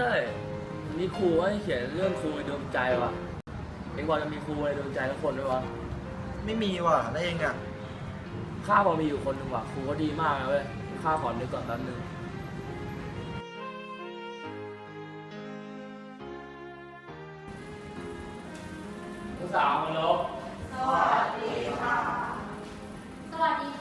เต้ยมีครูให้เขียนเรื่องครูในดวงใจวะเองบอกจะมีครูในดวงใจทุกคนด้วยวะ ไม่มีว่ะแล้วเองอะข้าบอกมีอยู่คนหนึ่งว่ะ ครูก็ดีมากนะเว้ยข้าขอนึกก่อนแป๊บนึงผู้สาวมาลบสวัสดีค่ะนักศึก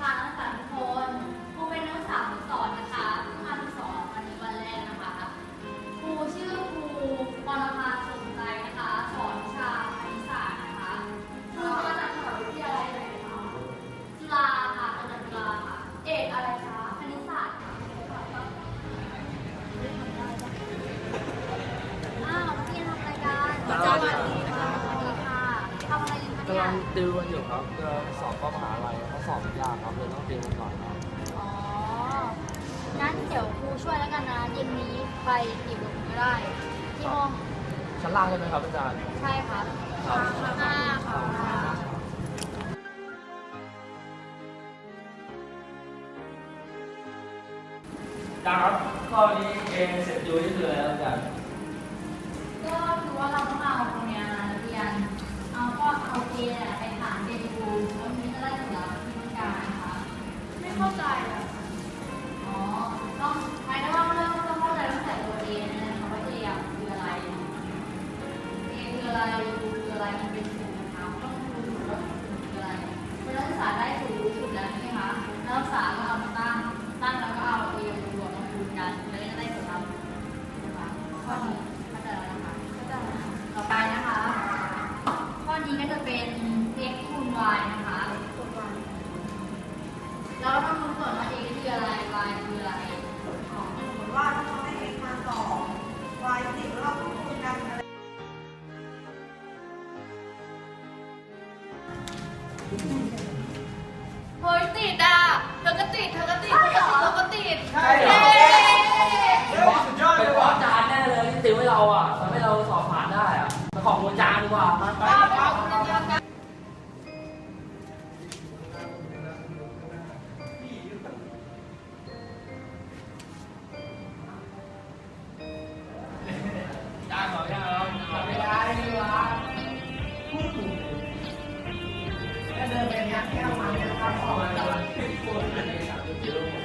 กำเนี่ยลังติวกันอยู่ครับจะสอบเข้ามหาลัยเขาสอบยากครับเลยต้องติวกันก่อนครับอ๋อ งั้นเดี๋ยวครูช่วยแล้วกันนะเย็นนี้ไปกี่โมงก็ได้ ที่ห้อง ชั้นล่างใช่ไหมครับอาจารย์ ใช่ครับครับห้าค่ะอาจารย์ครับข้อนี้เอเสร็จยูนี่คืออะไรครับอาจารย์ อคืออะไรยูคืออะไรมันเป็นสูตรนะคะต้องรู้สูตรว่าสูตรคืออะไรเมื่อนักศึกษาได้สูตรรู้สูตรแล้วใช่ไหมคะนักศึกษาก็เอามาตั้งตั้งแล้วก็เอาเอกับยูมาคูณกันแล้วจะได้ผลลัพธ์นะคะข้อนี้เข้าใจแล้วนะคะเข้าใจแล้วต่อไปนะคะ ข้อนี้ก็จะเป็น x คูณ y นะคะคูณ y แล้วก็ต้อง เฮ้ยติดอะเธอก็ติด เธอก็ติดเธอก็ติดเธอก็ติด ใช่เหรอ 要嘛他跑完了，退过终点线就觉得。